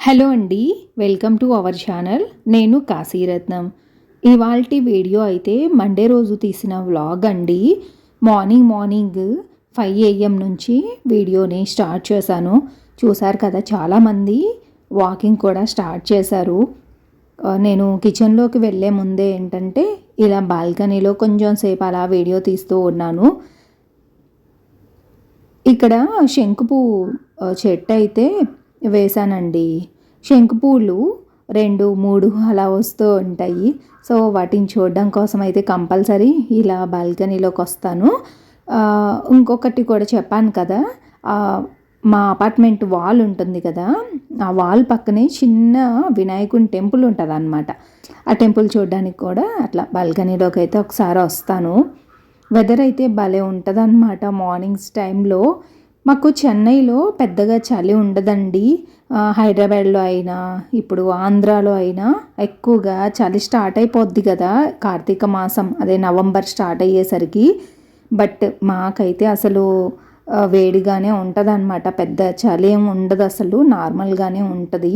Hello అండి welcome to our channel. నేను కాశీరత్నం. ఇవాల్టి వీడియో అయితే మండే రోజు తీసిన వ్లాగ్ అండి. మార్నింగ్ మార్నింగ్ ఫైవ్ ఏఎం నుంచి వీడియోని స్టార్ట్ చేశాను. చూసారు కదా చాలామంది వాకింగ్ కూడా స్టార్ట్ చేశారు. నేను కిచెన్లోకి వెళ్ళే ముందే ఏంటంటే ఇలా బాల్కనీలో కొంచెం సేపు అలా వీడియో తీస్తూ ఉన్నాను. ఇక్కడ శంకుపు చెట్టు అయితే వేశానండి. శంకుపూలు రెండు మూడు అలా వస్తూ ఉంటాయి. సో వాటిని చూడడం కోసం అయితే కంపల్సరీ ఇలా బాల్కనీలోకి వస్తాను. ఇంకొకటి కూడా చెప్పాను కదా మా అపార్ట్మెంట్ వాల్ ఉంటుంది కదా ఆ వాల్ పక్కనే చిన్న వినాయకుని టెంపుల్ ఉంటుంది అనమాట ఆ టెంపుల్ చూడడానికి కూడా అట్లా బాల్కనీలోకి అయితే ఒకసారి వస్తాను. వెదర్ అయితే భలే ఉంటుందన్నమాట మార్నింగ్స్ టైంలో. మాకు చెన్నైలో పెద్దగా చలి ఉండదండి. హైదరాబాద్లో అయినా ఇప్పుడు ఆంధ్రాలో అయినా ఎక్కువగా చలి స్టార్ట్ అయిపోద్ది కదా కార్తీక మాసం అదే నవంబర్ స్టార్ట్ అయ్యేసరికి. బట్ మాకైతే అసలు వేడిగానే ఉంటుంది అనమాట పెద్ద చలి ఏం ఉండదు అసలు నార్మల్గానే ఉంటుంది.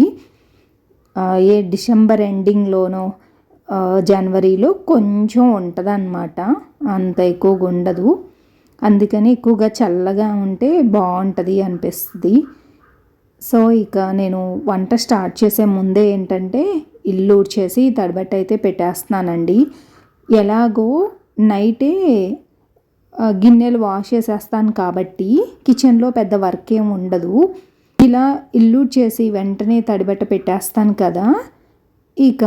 ఏ డిసెంబర్ ఎండింగ్లోనో జనవరిలో కొంచెం ఉంటుంది అనమాట అంత ఎక్కువగా ఉండదు. అందుకని ఎక్కువగా చల్లగా ఉంటే బాగుంటుంది అనిపిస్తుంది. సో ఇక నేను వంట స్టార్ట్ చేసే ముందే ఏంటంటే ఇల్లు ఊడ్చేసి తడిబట్ట అయితే పెట్టేస్తున్నానండి. ఎలాగో నైటే గిన్నెలు వాష్ చేసేస్తాను కాబట్టి కిచెన్లో పెద్ద వర్క్ ఏం ఉండదు. ఇలా ఇల్లు చేసి వెంటనే తడిబట్ట పెట్టేస్తాను కదా ఇక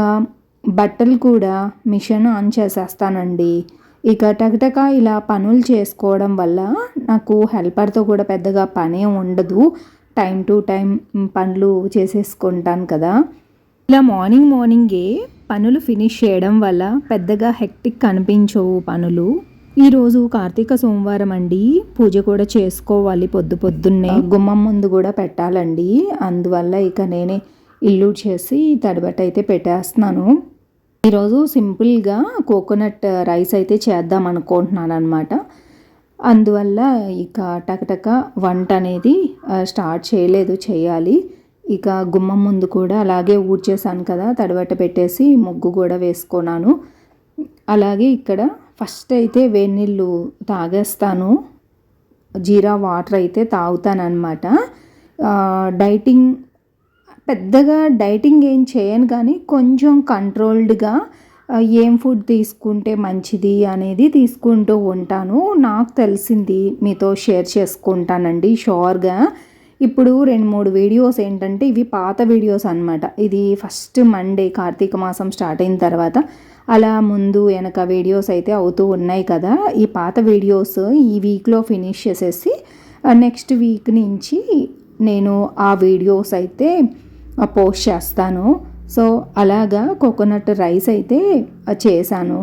బట్టలు కూడా మిషన్ ఆన్ చేసేస్తానండి. ఇక టకటక ఇలా పనులు చేసుకోవడం వల్ల నాకు హెల్పర్తో కూడా పెద్దగా పనే ఉండదు. టైం టు టైం పనులు చేసేసుకుంటాను కదా. ఇలా మార్నింగ్ మార్నింగే పనులు ఫినిష్ చేయడం వల్ల పెద్దగా హెక్టిక్ కనిపించవు పనులు. ఈరోజు కార్తీక సోమవారం అండి. పూజ కూడా చేసుకోవాలి పొద్దు పొద్దున్నే. గుమ్మం ముందు కూడా పెట్టాలండి. అందువల్ల ఇక నేనే ఇల్లు చేసి తడిబట్ట అయితే పెట్టేస్తున్నాను. ఈరోజు సింపుల్గా కోకోనట్ రైస్ అయితే చేద్దాం అనుకుంటున్నాను అనమాట అందువల్ల ఇక టకటక వంట అనేది స్టార్ట్ చేయలేదు చేయాలి. ఇక గుమ్మం ముందు కూడా అలాగే ఊడ్చేసాను కదా తడబట్ట పెట్టేసి ముగ్గు కూడా వేసుకున్నాను. అలాగే ఇక్కడ ఫస్ట్ అయితే వేడి నీళ్ళు తాగేస్తాను. జీరా వాటర్ అయితే తాగుతానమాట డైటింగ్ పెద్దగా డైటింగ్ ఏం చేయను కానీ కొంచెం కంట్రోల్డ్గా ఏం ఫుడ్ తీసుకుంటే మంచిది అనేది తీసుకుంటూ ఉంటాను. నాకు తెలిసింది మీతో షేర్ చేసుకుంటానండి షూర్గా. ఇప్పుడు రెండు మూడు వీడియోస్ ఏంటంటే ఇవి పాత వీడియోస్ అన్నమాట. ఇది ఫస్ట్ మండే కార్తీక మాసం స్టార్ట్ అయిన తర్వాత. అలా ముందు వెనక వీడియోస్ అయితే అవుతూ ఉన్నాయి కదా. ఈ పాత వీడియోస్ ఈ వీక్లో ఫినిష్ చేసేసి నెక్స్ట్ వీక్ నుంచి నేను ఆ వీడియోస్ అయితే పోస్ట్ చేస్తాను. సో అలాగా కోకోనట్ రైస్ అయితే చేశాను.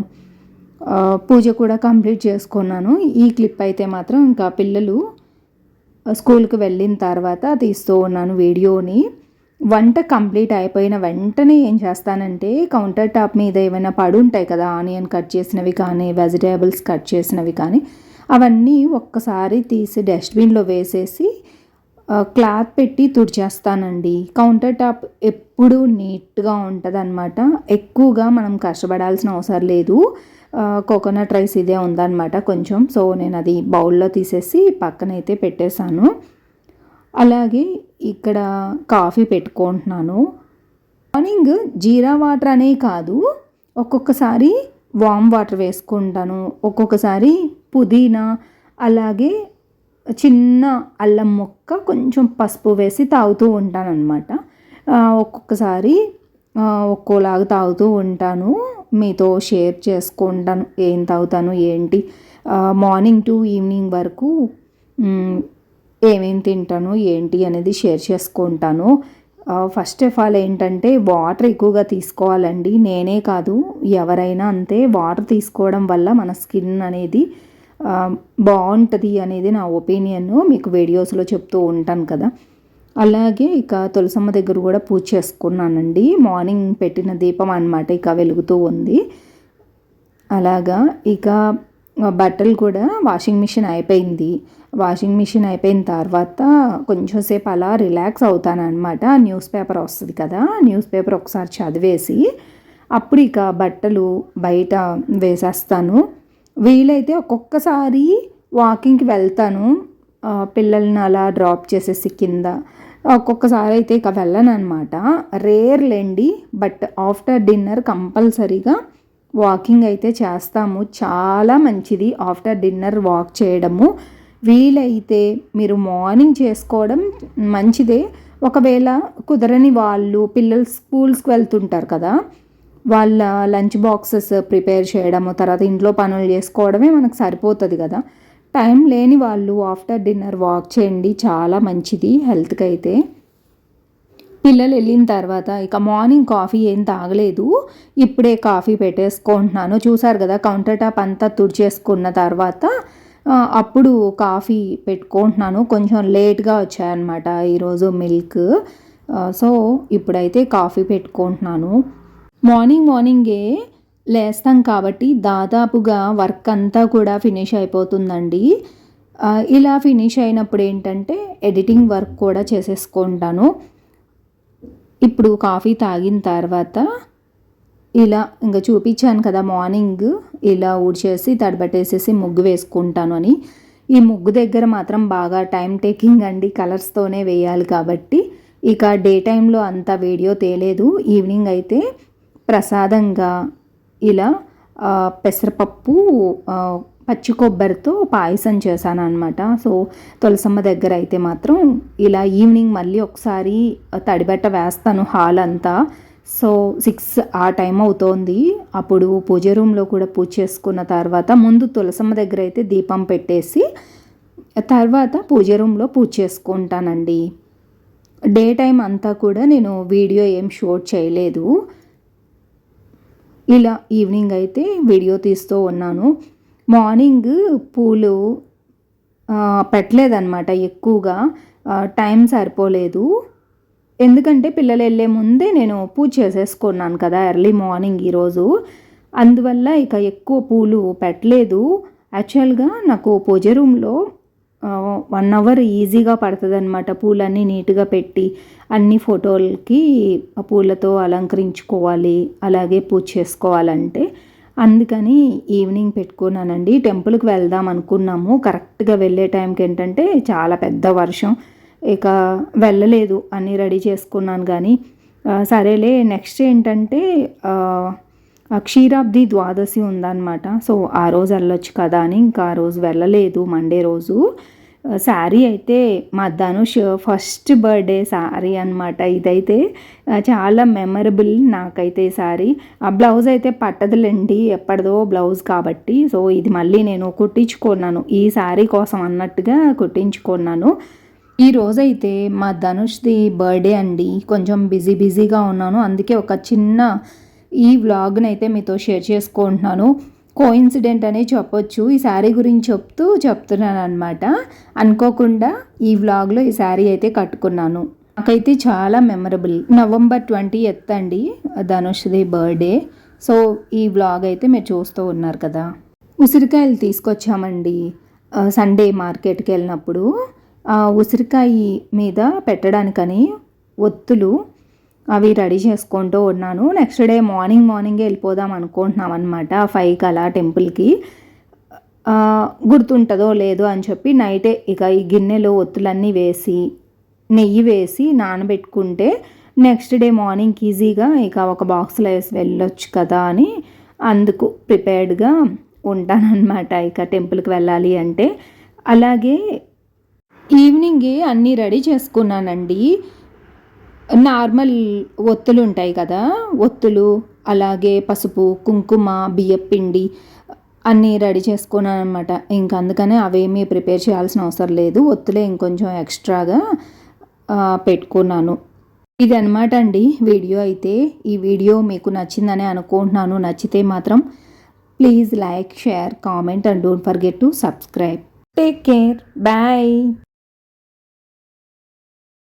పూజ కూడా కంప్లీట్ చేసుకున్నాను. ఈ క్లిప్ అయితే మాత్రం ఇంకా పిల్లలు స్కూల్కి వెళ్ళిన తర్వాత తీస్తూ ఉన్నాను వీడియోని. వంట కంప్లీట్ అయిపోయిన వెంటనే ఏం చేస్తానంటే కౌంటర్ టాప్ మీద ఏమైనా పడి ఉంటాయి కదా ఆనియన్ కట్ చేసినవి కానీ వెజిటేబుల్స్ కట్ చేసినవి కానీ అవన్నీ ఒక్కసారి తీసి డస్ట్బిన్లో వేసేసి క్లాత్ పెట్టి తుడిచేస్తానండి. కౌంటర్ టాప్ ఎప్పుడు నీట్గా ఉంటుంది అనమాట ఎక్కువగా మనం కష్టపడాల్సిన అవసరం లేదు. కోకోనట్ రైస్ ఇదే ఉందన్నమాట కొంచెం. సో నేను అది బౌల్లో తీసేసి పక్కనైతే పెట్టేశాను. అలాగే ఇక్కడ కాఫీ పెట్టుకుంటున్నాను. మార్నింగ్ జీరా వాటర్ అనే కాదు. ఒక్కొక్కసారి వామ్ వాటర్ వేసుకుంటాను. ఒక్కొక్కసారి పుదీనా అలాగే చిన్న అల్లం మొక్క కొంచెం పసుపు వేసి తాగుతూ ఉంటాను అనమాట ఒక్కొక్కసారి ఒక్కోలాగా తాగుతూ ఉంటాను. మీతో షేర్ చేసుకుంటాను ఏం తాగుతాను ఏంటి. మార్నింగ్ టు ఈవినింగ్ వరకు ఏమేమి ఏమేం తింటాను ఏంటి అనేది షేర్ చేసుకుంటాను. ఫస్ట్ ఆఫ్ ఆల్ ఏంటంటే వాటర్ ఎక్కువగా తీసుకోవాలండి. నేనే కాదు ఎవరైనా అంతే వాటర్ తీసుకోవడం వల్ల మన స్కిన్ అనేది బాగుంటుంది అనేది నా ఒపీనియన్. మీకు వీడియోస్లో చెప్తూ ఉంటాను కదా. అలాగే ఇక తులసమ్మ దగ్గర కూడా పూజ చేసుకున్నానండి. మార్నింగ్ పెట్టిన దీపం అన్నమాట ఇక వెలుగుతూ ఉంది. అలాగా ఇక బట్టలు కూడా వాషింగ్ మిషన్ అయిపోయింది. వాషింగ్ మిషన్ అయిపోయిన తర్వాత కొంచెంసేపు అలా రిలాక్స్ అవుతాను న్యూస్ పేపర్ వస్తుంది కదా న్యూస్ పేపర్ ఒకసారి చదివేసి అప్పుడు ఇక బట్టలు బయట వేసేస్తాను. వీలైతే ఒక్కొక్కసారి వాకింగ్కి వెళ్తాను. పిల్లల్ని అలా డ్రాప్ చేసేసి కింద. ఒక్కొక్కసారి అయితే ఇక వెళ్ళను అనమాట రేర్లేండి బట్ ఆఫ్టర్ డిన్నర్ కంపల్సరీగా వాకింగ్ అయితే చేస్తాము. చాలా మంచిది ఆఫ్టర్ డిన్నర్ వాక్ చేయడము. వీలైతే మీరు మార్నింగ్ చేసుకోవడం మంచిదే. ఒకవేళ కుదరని వాళ్ళు పిల్లలు స్కూల్స్కి వెళ్తుంటారు కదా వాళ్ళ లంచ్ బాక్సెస్ ప్రిపేర్ చేయడము తర్వాత ఇంట్లో పనులు చేసుకోవడమే మనకు సరిపోతుంది కదా. టైం లేని వాళ్ళు ఆఫ్టర్ డిన్నర్ వాక్ చేయండి చాలా మంచిది హెల్త్కి అయితే. పిల్లలు వెళ్ళిన తర్వాత ఇక మార్నింగ్ కాఫీ ఏం తాగలేదు ఇప్పుడే కాఫీ పెట్టేసుకుంటున్నాను. చూసారు కదా కౌంటర్ టాప్ అంతా తుడిచేసుకున్న తర్వాత అప్పుడు కాఫీ పెట్టుకుంటున్నాను. కొంచెం లేట్గా వచ్చాయన్నమాట ఈరోజు మిల్క్. సో ఇప్పుడైతే కాఫీ పెట్టుకుంటున్నాను. మార్నింగ్ మార్నింగే లేస్తాం కాబట్టి దాదాపుగా వర్క్ అంతా కూడా ఫినిష్ అయిపోతుందండి. ఇలా ఫినిష్ అయినప్పుడు ఏంటంటే ఎడిటింగ్ వర్క్ కూడా చేసేసుకుంటాను. ఇప్పుడు కాఫీ తాగిన తర్వాత ఇలా ఇంకా చూపించాను కదా మార్నింగ్ ఇలా ఊడ్చేసి తడబట్టేసేసి ముగ్గు వేసుకుంటాను అని. ఈ ముగ్గు దగ్గర మాత్రం బాగా టైం టేకింగ్ అండి కలర్స్తోనే వేయాలి కాబట్టి. ఇక డే టైంలో అంత వీడియో తేలేదు. ఈవినింగ్ అయితే ప్రసాదంగా ఇలా పెసరపప్పు పచ్చి కొబ్బరితో పాయసం చేశాను అనమాట సో తులసమ్మ దగ్గర అయితే మాత్రం ఇలా ఈవినింగ్ మళ్ళీ ఒకసారి తడిబెట్ట వేస్తాను హాల్ అంతా. సో సిక్స్ ఆ టైం అవుతోంది. అప్పుడు పూజ రూమ్లో కూడా పూజ చేసుకున్న తర్వాత ముందు తులసమ్మ దగ్గర అయితే దీపం పెట్టేసి తర్వాత పూజ రూమ్లో పూజ చేసుకుంటానండి. డే టైం అంతా కూడా నేను వీడియో ఏం షూట్ చేయలేదు. ఇలా ఈవినింగ్ అయితే వీడియో తీస్తూ ఉన్నాను. మార్నింగ్ పూలు పెట్టలేదన్నమాట ఎక్కువగా. టైం సరిపోలేదు. ఎందుకంటే పిల్లలు వెళ్ళే ముందే నేను పూజ చేసేసుకున్నాను కదా ఎర్లీ మార్నింగ్ ఈరోజు అందువల్ల ఇక ఎక్కువ పూలు పెట్టలేదు. యాక్చువల్గా నాకు పూజ రూమ్లో వన్ అవర్ ఈజీగా పడుతుంది అనమాట పూలన్నీ నీట్గా పెట్టి అన్ని ఫోటోలకి ఆ పూలతో అలంకరించుకోవాలి అలాగే పూజ చేసుకోవాలంటే. అందుకని ఈవినింగ్ పెట్టుకున్నానండి. టెంపుల్కి వెళ్దాం అనుకున్నాము. కరెక్ట్గా వెళ్ళే టైంకి ఏంటంటే చాలా పెద్ద వర్షం. ఇక వెళ్ళలేదు అన్నీ రెడీ చేసుకున్నాను కానీ సరేలే నెక్స్ట్ ఏంటంటే క్షీరాబ్ది ద్వాదశి ఉందన్నమాట. సో ఆ రోజు వెళ్ళొచ్చు కదా అని ఇంకా ఆ రోజు వెళ్ళలేదు. మండే రోజు శారీ అయితే మా ధనుష్ ఫస్ట్ బర్త్డే శారీ అనమాట ఇదైతే. చాలా మెమరబుల్ నాకైతే ఈ శారీ. ఆ బ్లౌజ్ అయితే పట్టదులేండి ఎప్పటిదో బ్లౌజ్ కాబట్టి. సో ఇది మళ్ళీ నేను కుట్టించుకున్నాను. ఈ శారీ కోసం అన్నట్టుగా కుట్టించుకున్నాను. ఈ రోజైతే మా ధనుష్ది బర్త్డే అండి. కొంచెం బిజీ బిజీగా ఉన్నాను. అందుకే ఒక చిన్న ఈ వ్లాగ్ని అయితే మీతో షేర్ చేసుకుంటున్నాను. కోఇన్సిడెంట్ అనే చెప్పొచ్చు. ఈ శారీ గురించి చెప్తూ చెప్తున్నాను అనమాట అనుకోకుండా ఈ వ్లాగ్లో ఈ శారీ అయితే కట్టుకున్నాను. నాకైతే చాలా మెమరబుల్. నవంబర్ ట్వంటీ ఎత్ అండి. ధనుష్ది బర్త్డే. సో ఈ వ్లాగ్ అయితే మీరు చూస్తూ ఉన్నారు కదా. ఉసిరికాయలు తీసుకొచ్చామండి. సండే మార్కెట్కి వెళ్ళినప్పుడు. ఆ ఉసిరికాయ మీద పెట్టడానికని ఒత్తులు అవి రెడీ చేసుకుంటూ ఉన్నాను. నెక్స్ట్ డే మార్నింగ్ మార్నింగే వెళ్ళిపోదాం అనుకుంటున్నాం అనమాట ఫైవ్కి అలా టెంపుల్కి గుర్తుంటుందో లేదో అని చెప్పి నైటే ఇక ఈ గిన్నెలో ఒత్తులన్నీ వేసి నెయ్యి వేసి నానబెట్టుకుంటే నెక్స్ట్ డే మార్నింగ్ ఈజీగా ఇక ఒక బాక్స్లో వేసి వెళ్ళొచ్చు కదా అని అందుకు ప్రిపేర్డ్గా ఉంటానన్నమాట ఇక టెంపుల్కి వెళ్ళాలి అంటే. అలాగే ఈవినింగే అన్నీ రెడీ చేసుకున్నానండి. నార్మల్ ఒత్తులు ఉంటాయి కదా. ఒత్తులు అలాగే పసుపు కుంకుమ బియ్యపిండి అన్నీ రెడీ చేసుకున్నాను అనమాట ఇంక అందుకనే అవేమీ ప్రిపేర్ చేయాల్సిన అవసరం లేదు. ఒత్తులే ఇంకొంచెం ఎక్స్ట్రాగా పెట్టుకున్నాను. ఇది అనమాట అండి వీడియో అయితే. ఈ వీడియో మీకు నచ్చిందని అనుకుంటున్నాను. నచ్చితే మాత్రం please like share comment and don't forget to subscribe. Take care. Bye.